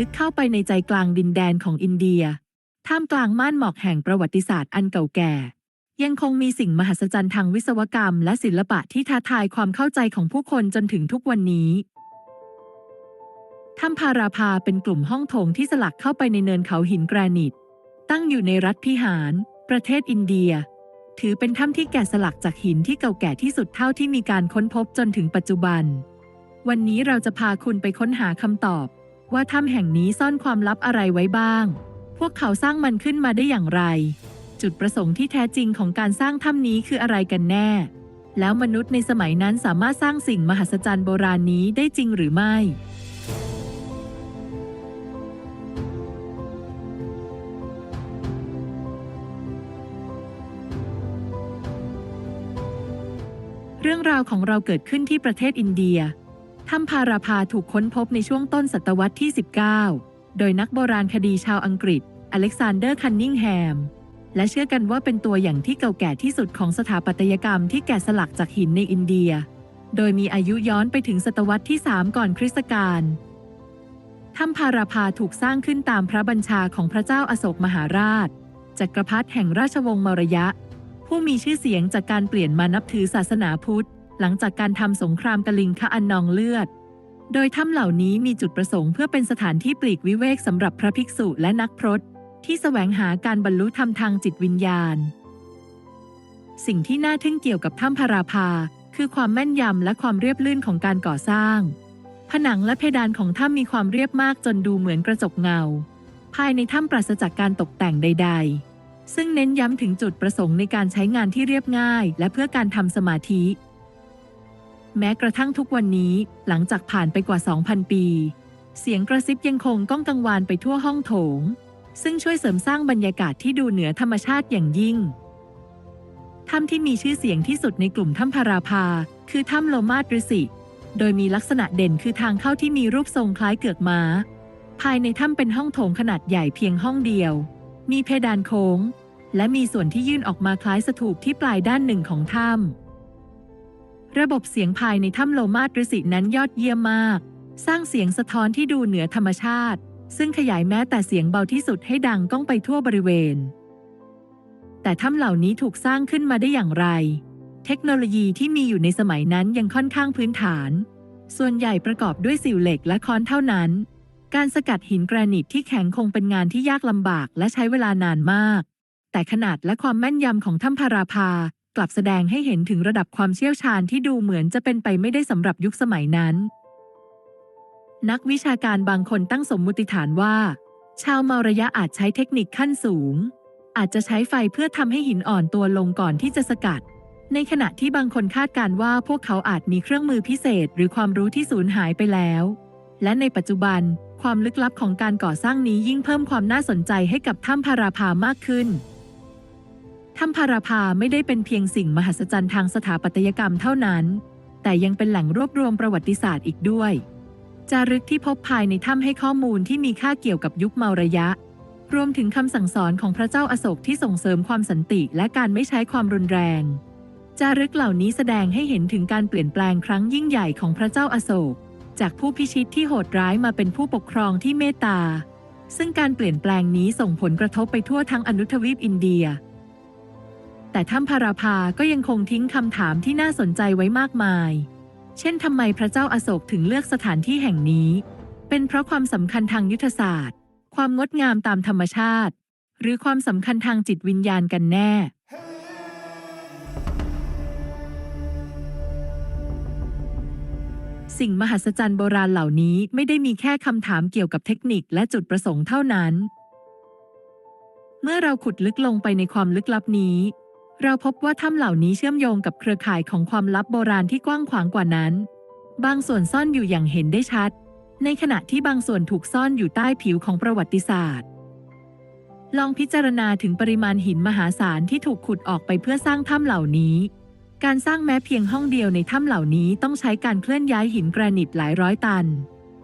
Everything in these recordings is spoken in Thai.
ลึกเข้าไปในใจกลางดินแดนของอินเดีย ท่ามกลางม่านหมอกแห่งประวัติศาสตร์อันเก่าแก่ ยังคงมีสิ่งมหัศจรรย์ทางวิศวกรรม และศิลปะที่ท้าทายความเข้าใจของผู้คนจนถึงทุกวันนี้ถ้ำพาราพาเป็นกลุ่มห้องโถงที่สลักเข้าไปในเนินเขาหินแกรนิต ตั้งอยู่ในรัฐพิหาร ประเทศอินเดีย ถือเป็นถ้ำที่แกะสลักจากหินที่เก่าแก่ที่สุดเท่าที่มีการค้นพบจนถึงปัจจุบัน วันนี้เราจะพาคุณไปค้นหาคำตอบ ว่าถ้ำแห่งนี้ซ่อนความลับอะไรไว้บ้าง พวกเขาสร้างมันขึ้นมาได้อย่างไร จุดประสงค์ที่แท้จริงของการสร้างถ้ำนี้คืออะไรกันแน่ แล้วมนุษย์ในสมัยนั้นสามารถสร้างสิ่งมหัศจรรย์โบราณนี้ได้จริงหรือไม่เรื่องราวของเราเกิดขึ้นที่ประเทศอินเดีย ถ้ำพาราพาถูกค้นพบในช่วงต้นศตวรรษที่ 19 โดยนักโบราณคดีชาวอังกฤษ อเล็กซานเดอร์คันนิงแฮม และเชื่อกันว่าเป็นตัวอย่างที่เก่าแก่ที่สุดของสถาปัตยกรรมที่แกะสลักจากหินในอินเดีย โดยมีอายุย้อนไปถึงศตวรรษที่ 3 ก่อนคริสตกาลถ้ำพาราพาถูกสร้างขึ้นตามพระบัญชาของพระเจ้าอาโศกมหาราช จักรพรรดิแห่งราชวงศ์มารยะ ผู้มีชื่อเสียงจากการเปลี่ยนมานับถือศาสนาพุทธ หลังจากการทำสงครามกะลิงคะอันนองเลือด โดยถ้ำเหล่านี้มีจุดประสงค์เพื่อเป็นสถานที่ปลีกวิเวกสำหรับพระภิกษุและนักพรตที่แสวงหาการบรรลุธรรมทางจิตวิญญาณ สิ่งที่น่าทึ่งเกี่ยวกับถ้ำพาราพาคือความแม่นยำและความเรียบลื่นของการก่อสร้าง ผนังและเพดานของถ้ำมีความเรียบมากจนดูเหมือนกระจกเงา ภายในถ้ำปราศจากการตกแต่งใด ๆซึ่งเน้นย้ำถึงจุดประสงค์ในการใช้งานที่เรียบง่าย และเพื่อการทำสมาธิ แม้กระทั่งทุกวันนี้หลังจากผ่านไปกว่า 2,000 ปี เสียงกระซิบยังคงก้องกังวานไปทั่วห้องโถง ซึ่งช่วยเสริมสร้างบรรยากาศที่ดูเหนือธรรมชาติอย่างยิ่งถ้ำที่มีชื่อเสียงที่สุดในกลุ่มถ้ำพาราพา คือถ้ำโลมาตริสิ โดยมีลักษณะเด่นคือทางเข้าที่มีรูปทรงคล้ายเกือกม้า ภายในถ้ำเป็นห้องโถงขนาดใหญ่เพียงห้องเดียว มีเพดานโค้ง และมีส่วนที่ยื่นออกมาคล้ายสถูปที่ปลายด้านหนึ่งของถ้ำ ระบบเสียงภายในถ้ำโลมาตริสินั้นยอดเยี่ยมมาก สร้างเสียงสะท้อนที่ดูเหนือธรรมชาติ ซึ่งขยายแม้แต่เสียงเบาที่สุดให้ดังก้องไปทั่วบริเวณ แต่ถ้ำเหล่านี้ถูกสร้างขึ้นมาได้อย่างไร เทคโนโลยีที่มีอยู่ในสมัยนั้นยังค่อนข้างพื้นฐาน ส่วนใหญ่ประกอบด้วยสิวเหล็กและค้อนเท่านั้น การสกัดหินแกรนิตที่แข็งคงเป็นงานที่ยากลำบากและใช้เวลานานมาก แต่ขนาดและความแม่นยำของถ้ำพาราพา กลับแสดงให้เห็นถึงระดับความเชี่ยวชาญที่ดูเหมือนจะเป็นไปไม่ได้สำหรับยุคสมัยนั้น นักวิชาการบางคนตั้งสมมุติฐานว่า ชาวมารยะอาจใช้เทคนิคขั้นสูง อาจจะใช้ไฟเพื่อทำให้หินอ่อนตัวลงก่อนที่จะสกัด ในขณะที่บางคนคาดการณ์ว่าพวกเขาอาจมีเครื่องมือพิเศษหรือความรู้ที่สูญหายไปแล้ว และในปัจจุบันความลึกลับของการก่อสร้างนี้ยิ่งเพิ่มความน่าสนใจให้กับถ้ำพาราพามากขึ้น ถ้ำพาราพาไม่ได้เป็นเพียงสิ่งมหัศจรรย์ทางสถาปัตยกรรมเท่านั้น แต่ยังเป็นแหล่งรวบรวมประวัติศาสตร์อีกด้วย จารึกที่พบภายในถ้ำให้ข้อมูลที่มีค่าเกี่ยวกับยุคเมาระยะ รวมถึงคำสั่งสอนของพระเจ้าอโศกที่ส่งเสริมความสันติและการไม่ใช้ความรุนแรง จารึกเหล่านี้แสดงให้เห็นถึงการเปลี่ยนแปลงครั้งยิ่งใหญ่ของพระเจ้าอโศก จากผู้พิชิตที่โหดร้ายมาเป็นผู้ปกครองที่เมตตา ซึ่งการเปลี่ยนแปลงนี้ส่งผลกระทบไปทั่วทั้งอนุทวีปอินเดีย แต่ถ้ำพาราพาก็ยังคงทิ้งคำถามที่น่าสนใจไว้มากมาย เช่นทำไมพระเจ้าอาโศกถึงเลือกสถานที่แห่งนี้ เป็นเพราะความสำคัญทางยุทธศาสตร์ ความงดงามตามธรรมชาติ หรือความสำคัญทางจิตวิญญาณกันแน่ สิ่งมหัศจรรย์โบราณเหล่านี้ไม่ได้มีแค่คำถามเกี่ยวกับเทคนิคและจุดประสงค์เท่านั้น เมื่อเราขุดลึกลงไปในความลึกลับนี้ เราพบว่าถ้ำเหล่านี้เชื่อมโยงกับเครือข่ายของความลับโบราณที่กว้างขวางกว่านั้น บางส่วนซ่อนอยู่อย่างเห็นได้ชัด ในขณะที่บางส่วนถูกซ่อนอยู่ใต้ผิวของประวัติศาสตร์ ลองพิจารณาถึงปริมาณหินมหาศาลที่ถูกขุดออกไปเพื่อสร้างถ้ำเหล่านี้ การสร้างแม้เพียงห้องเดียวในถ้ำเหล่านี้ต้องใช้การเคลื่อนย้ายหินแกรนิตหลายร้อยตัน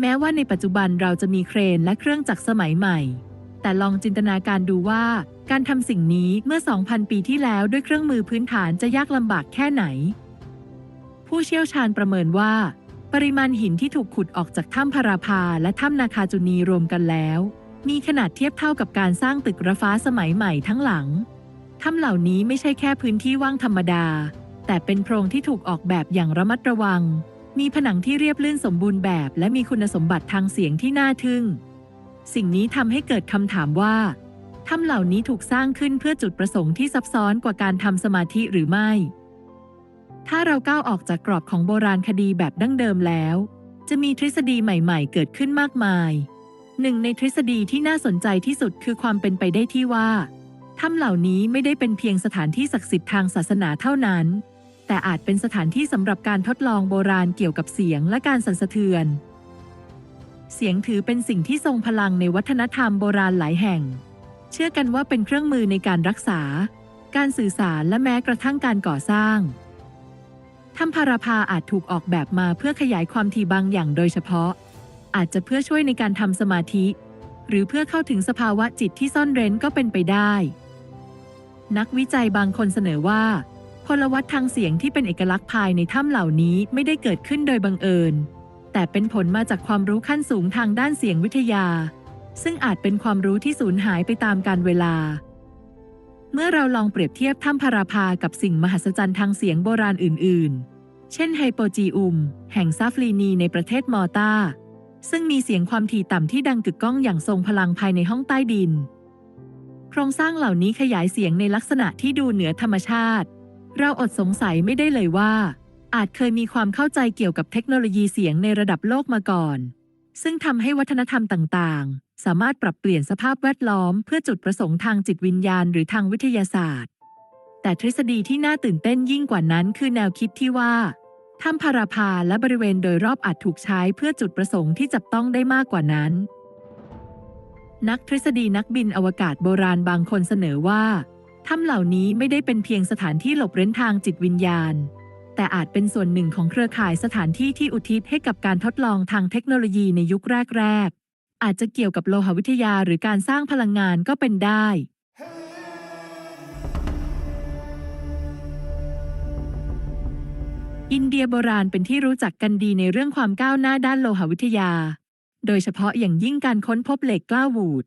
แม้ว่าในปัจจุบันเราจะมีเครนและเครื่องจักรสมัยใหม่ แต่ลองจินตนาการดูว่า การทำสิ่งนี้เมื่อ 2,000 ปีที่แล้วด้วยเครื่องมือพื้นฐานจะยากลำบากแค่ไหน ผู้เชี่ยวชาญประเมินว่า ปริมาณหินที่ถูกขุดออกจากถ้ำพาราพาและถ้ำนาคาจุนีรวมกันแล้ว มีขนาดเทียบเท่ากับการสร้างตึกระฟ้าสมัยใหม่ทั้งหลัง ถ้ำเหล่านี้ไม่ใช่แค่พื้นที่ว่างธรรมดา แต่เป็นโพรงที่ถูกออกแบบอย่างระมัดระวัง มีผนังที่เรียบลื่นสมบูรณ์แบบ และมีคุณสมบัติทางเสียงที่น่าทึ่ง สิ่งนี้ทำให้เกิดคำถามว่า ถ้ำเหล่านี้ถูกสร้างขึ้นเพื่อจุดประสงค์ที่ซับซ้อนกว่าการทำสมาธิหรือไม่ ถ้าเราก้าวออกจากกรอบของโบราณคดีแบบดั้งเดิมแล้ว จะมีทฤษฎีใหม่ๆ เกิดขึ้นมากมาย หนึ่งในทฤษฎีที่น่าสนใจที่สุดคือความเป็นไปได้ที่ว่าถ้ำเหล่านี้ไม่ได้เป็นเพียงสถานที่ศักดิ์สิทธิ์ทางศาสนาเท่านั้น แต่อาจเป็นสถานที่สำหรับการทดลองโบราณเกี่ยวกับเสียงและการสั่นสะเทือน เสียงถือเป็นสิ่งที่ทรงพลังในวัฒนธรรมโบราณหลายแห่ง เชื่อกันว่าเป็นเครื่องมือในการรักษา การสื่อสารและแม้กระทั่งการก่อสร้างถ้ำพาราพาอาจถูกออกแบบมาเพื่อขยายความถี่บางอย่างโดยเฉพาะ อาจจะเพื่อช่วยในการทำสมาธิ หรือเพื่อเข้าถึงสภาวะจิตที่ซ่อนเร้นก็เป็นไปได้ นักวิจัยบางคนเสนอว่า พลวัตทางเสียงที่เป็นเอกลักษณ์ภายในถ้ำเหล่านี้ไม่ได้เกิดขึ้นโดยบังเอิญ แต่เป็นผลมาจากความรู้ขั้นสูงทางด้านเสียงวิทยา ซึ่งอาจเป็นความรู้ที่สูญหายไปตามกาลเวลา เมื่อเราลองเปรียบเทียบถ้ำพาราพากับสิ่งมหัศจรรย์ทางเสียงโบราณอื่น ๆ เช่นไฮโปจีอุม แห่งซาฟลีนีในประเทศมอร์ตาซึ่งมีเสียงความถี่ต่ำที่ดังกึกก้องอย่างทรงพลังภายในห้องใต้ดิน โครงสร้างเหล่านี้ขยายเสียงในลักษณะที่ดูเหนือธรรมชาติ เราอดสงสัยไม่ได้เลยว่า อาจเคยมีความเข้าใจเกี่ยวกับเทคโนโลยีเสียงในระดับโลกมาก่อน ซึ่งทำให้วัฒนธรรมต่างๆ สามารถปรับเปลี่ยนสภาพแวดล้อมเพื่อจุดประสงค์ทางจิตวิญญาณหรือทางวิทยาศาสตร์ แต่ทฤษฎีที่น่าตื่นเต้นยิ่งกว่านั้น คือแนวคิดที่ว่าถ้ำพาราพาและบริเวณโดยรอบอาจถูกใช้เพื่อจุดประสงค์ที่จับต้องได้มากกว่านั้น นักทฤษฎีนักบินอวกาศโบราณบางคนเสนอว่าถ้ำเหล่านี้ไม่ได้เป็นเพียงสถานที่หลบเร้นทางจิตวิญญาณ แต่อาจเป็นส่วนหนึ่งของเครือข่ายสถานที่ที่อุทิศให้กับการทดลองทางเทคโนโลยีในยุคแรก ๆ อาจจะเกี่ยวกับโลหะวิทยาหรือการสร้างพลังงานก็เป็นได้ อินเดียโบราณเป็นที่รู้จักกันดีในเรื่องความก้าวหน้าด้านโลหะวิทยา โดยเฉพาะอย่างยิ่งการค้นพบเหล็กกล้าวูด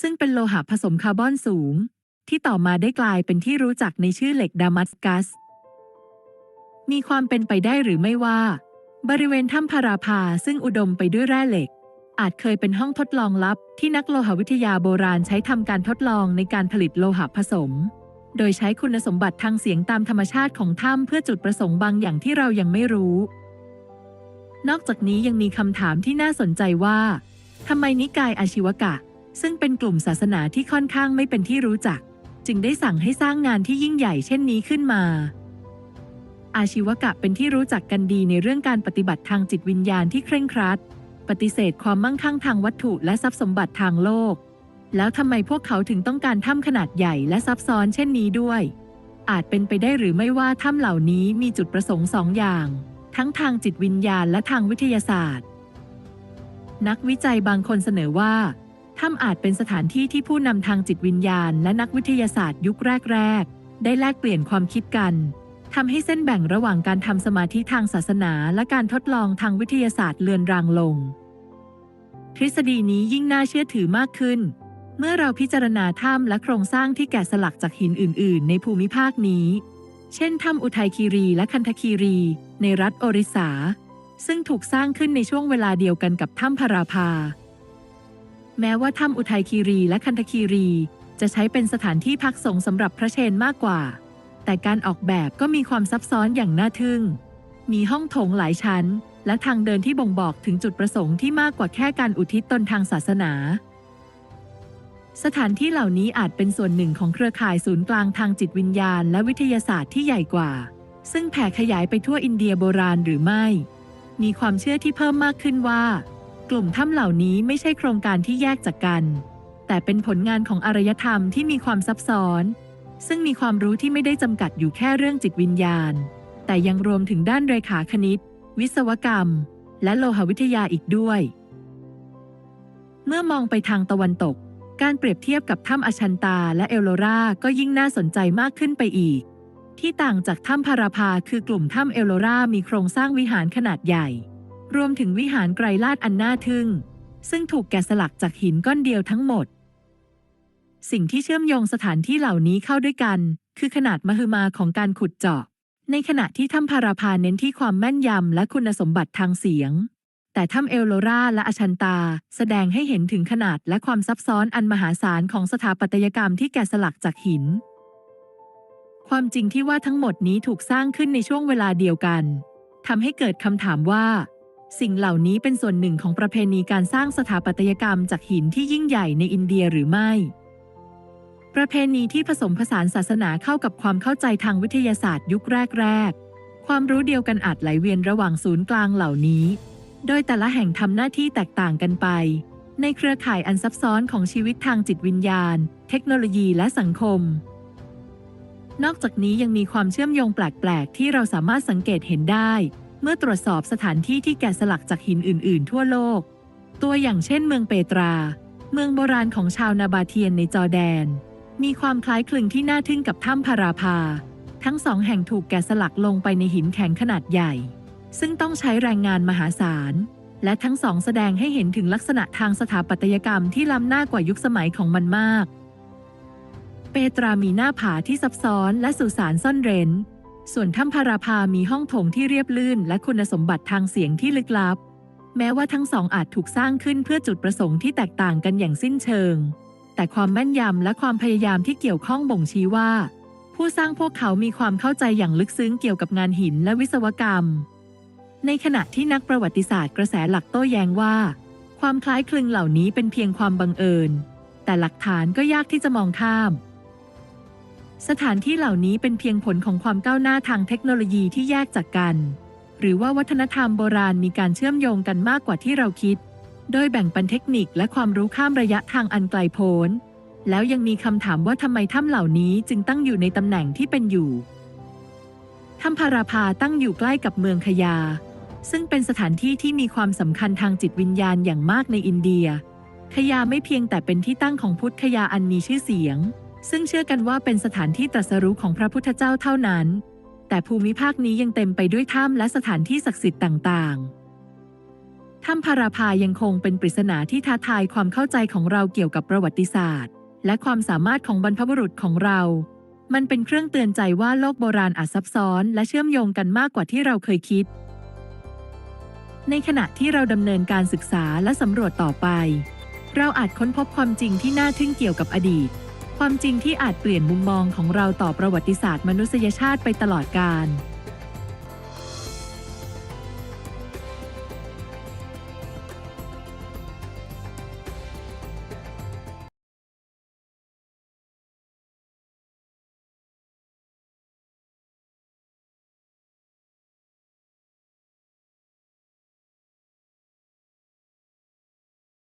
ซึ่งเป็นโลหะผสมคาร์บอนสูง ที่ต่อมาได้กลายเป็นที่รู้จักในชื่อเหล็กดามัสกัส มีความเป็นไปได้หรือไม่ว่า บริเวณถ้ำพาราพาซึ่งอุดมไปด้วยแร่เหล็ก อาจเคยเป็นห้องทดลองลับ ที่นักโลหะวิทยาโบราณใช้ทำการทดลองในการผลิตโลหะผสม โดยใช้คุณสมบัติทางเสียงตามธรรมชาติของถ้ำเพื่อจุดประสงค์บางอย่างที่เรายังไม่รู้ นอกจากนี้ยังมีคำถามที่น่าสนใจว่าทำไมนิกายอาชีวกะ ซึ่งเป็นกลุ่มศาสนาที่ค่อนข้างไม่เป็นที่รู้จัก จึงได้สั่งให้สร้างงานที่ยิ่งใหญ่เช่นนี้ขึ้นมา อาชีวกะเป็นที่รู้จักกันดีในเรื่องการปฏิบัติทางจิตวิญญาณที่เคร่งครัด ปฏิเสธความมั่งคั่งทางวัตถุและทรัพย์สมบัติทางโลก แล้วทำไมพวกเขาถึงต้องการถ้ำขนาดใหญ่และซับซ้อนเช่นนี้ด้วย อาจเป็นไปได้หรือไม่ว่าถ้ำเหล่านี้มีจุดประสงค์สองอย่าง ทั้งทางจิตวิญญาณและทางวิทยาศาสตร์ นักวิจัยบางคนเสนอว่าถ้ำอาจเป็นสถานที่ที่ผู้นำทางจิตวิญญาณ และนักวิทยาศาสตร์ยุคแรก ๆ ได้แลกเปลี่ยนความคิดกัน ทำให้เส้นแบ่งระหว่างการทำสมาธิทางศาสนาและการทดลองทางวิทยาศาสตร์เลือนรางลง ทฤษฎีนี้ยิ่งน่าเชื่อถือมากขึ้น เมื่อเราพิจารณาถ้ำและโครงสร้างที่แกะสลักจากหินอื่น ๆ ในภูมิภาคนี้ เช่นถ้ำอุทัยคีรีและคันธคีรี ในรัฐโอริสา ซึ่งถูกสร้างขึ้นในช่วงเวลาเดียวกันกับถ้ำพาราพาแม้ว่าถ้ำอุทัยคีรีและคันธคีรี จะใช้เป็นสถานที่พักสงฆ์สำหรับพระเชนมากกว่า แต่การออกแบบก็มีความซับซ้อนอย่างน่าทึ่ง มีห้องโถงหลายชั้น และทางเดินที่บ่งบอกถึงจุดประสงค์ที่มากกว่าแค่การอุทิศตนทางศาสนา สถานที่เหล่านี้อาจเป็นส่วนหนึ่งของเครือข่ายศูนย์กลางทางจิตวิญญาณ และวิทยาศาสตร์ที่ใหญ่กว่า ซึ่งแผ่ขยายไปทั่วอินเดียโบราณหรือไม่ มีความเชื่อที่เพิ่มมากขึ้นว่า กลุ่มถ้ำเหล่านี้ไม่ใช่โครงการที่แยกจากกัน แต่เป็นผลงานของอารยธรรมที่มีความซับซ้อน ซึ่งมีความรู้ที่ไม่ได้จำกัดอยู่แค่เรื่องจิตวิญญาณ แต่ยังรวมถึงด้านเรขาคณิต วิศวกรรม และโลหวิทยาอีกด้วย เมื่อมองไปทางตะวันตก การเปรียบเทียบกับถ้ำอชันตาและเอลโลราก็ยิ่งน่าสนใจมากขึ้นไปอีก ที่ต่างจากถ้ำพาราพาคือกลุ่มถ้ำเอลโลรามีโครงสร้างวิหารขนาดใหญ่ รวมถึงวิหารไกรลาดอันน่าทึ่ง ซึ่งถูกแกะสลักจากหินก้อนเดียวทั้งหมด สิ่งที่เชื่อมโยงสถานที่เหล่านี้เข้าด้วยกัน คือขนาดมหึมาของการขุดเจาะ ในขณะที่ถ้ำพาราพาเน้นที่ความแม่นยำและคุณสมบัติทางเสียง แต่ถ้ำเอลโลราและอชันตา แสดงให้เห็นถึงขนาดและความซับซ้อนอันมหาศาลของสถาปัตยกรรมที่แกะสลักจากหิน ความจริงที่ว่าทั้งหมดนี้ถูกสร้างขึ้นในช่วงเวลาเดียวกันทำให้เกิดคำถามว่าสิ่งเหล่านี้เป็นส่วนหนึ่งของประเพณีการสร้างสถาปัตยกรรมจากหินที่ยิ่งใหญ่ในอินเดียหรือไม่ ประเพณีที่ผสมผสานศาสนาเข้ากับความเข้าใจทางวิทยาศาสตร์ยุคแรก ๆ ความรู้เดียวกันอาจไหลเวียนระหว่างศูนย์กลางเหล่านี้ โดยแต่ละแห่งทำหน้าที่แตกต่างกันไป ในเครือข่ายอันซับซ้อนของชีวิตทางจิตวิญญาณ เทคโนโลยีและสังคม นอกจากนี้ยังมีความเชื่อมโยงแปลก ๆ ที่เราสามารถสังเกตเห็นได้ เมื่อตรวจสอบสถานที่ที่แกะสลักจากหินอื่น ๆ ทั่วโลก ตัวอย่างเช่น เมืองเปตรา เมืองโบราณของชาวนาบาเทียนในจอร์แดน มีความคล้ายคลึงที่น่าทึ่งกับถ้ำพาราพาทั้งสองแห่งถูกแกะสลักลงไปในหินแข็งขนาดใหญ่ ซึ่งต้องใช้แรงงานมหาศาล และทั้งสองแสดงให้เห็นถึงลักษณะทางสถาปัตยกรรมที่ล้ำหน้ากว่ายุคสมัยของมันมาก เปตรามีหน้าผาที่ซับซ้อนและสุสานซ่อนเร้น ส่วนถ้ำพาราพามีห้องโถงที่เรียบลื่น และคุณสมบัติทางเสียงที่ลึกลับ แม้ว่าทั้งสองอาจถูกสร้างขึ้นเพื่อจุดประสงค์ที่แตกต่างกันอย่างสิ้นเชิง แต่ความแม่นยำและความพยายามที่เกี่ยวข้องบ่งชี้ว่า ผู้สร้างพวกเขามีความเข้าใจอย่างลึกซึ้งเกี่ยวกับงานหินและวิศวกรรม ในขณะที่นักประวัติศาสตร์กระแสหลักโต้แย้งว่า ความคล้ายคลึงเหล่านี้เป็นเพียงความบังเอิญ แต่หลักฐานก็ยากที่จะมองข้าม สถานที่เหล่านี้เป็นเพียงผลของความก้าวหน้าทางเทคโนโลยีที่แยกจากกัน หรือว่าวัฒนธรรมโบราณมีการเชื่อมโยงกันมากกว่าที่เราคิด โดยแบ่งปันเทคนิคและความรู้ข้ามระยะทางอันไกลโพ้น แล้วยังมีคำถามว่าทำไมถ้ำเหล่านี้จึงตั้งอยู่ในตำแหน่งที่เป็นอยู่ ถ้ำพาราพาตั้งอยู่ใกล้กับเมืองขยา ซึ่งเป็นสถานที่ที่มีความสำคัญทางจิตวิญญาณอย่างมากในอินเดียขยาไม่เพียงแต่เป็นที่ตั้งของพุทธคยาอันมีชื่อเสียง ซึ่งเชื่อกันว่าเป็นสถานที่ตรัสรู้ของพระพุทธเจ้าเท่านั้น แต่ภูมิภาคนี้ยังเต็มไปด้วยถ้ำและสถานที่ศักดิ์สิทธิ์ต่างๆ ถ้ำพาราพายังคงเป็นปริศนาที่ท้าทายความเข้าใจของเราเกี่ยวกับประวัติศาสตร์ และความสามารถของบรรพบุรุษของเรา มันเป็นเครื่องเตือนใจว่าโลกโบราณอาจซับซ้อน และเชื่อมโยงกันมากกว่าที่เราเคยคิด ในขณะที่เราดำเนินการศึกษาและสำรวจต่อไป เราอาจค้นพบความจริงที่น่าทึ่งเกี่ยวกับอดีต ความจริงที่อาจเปลี่ยนมุมมองของเราต่อประวัติศาสตร์มนุษยชาติไปตลอดกาล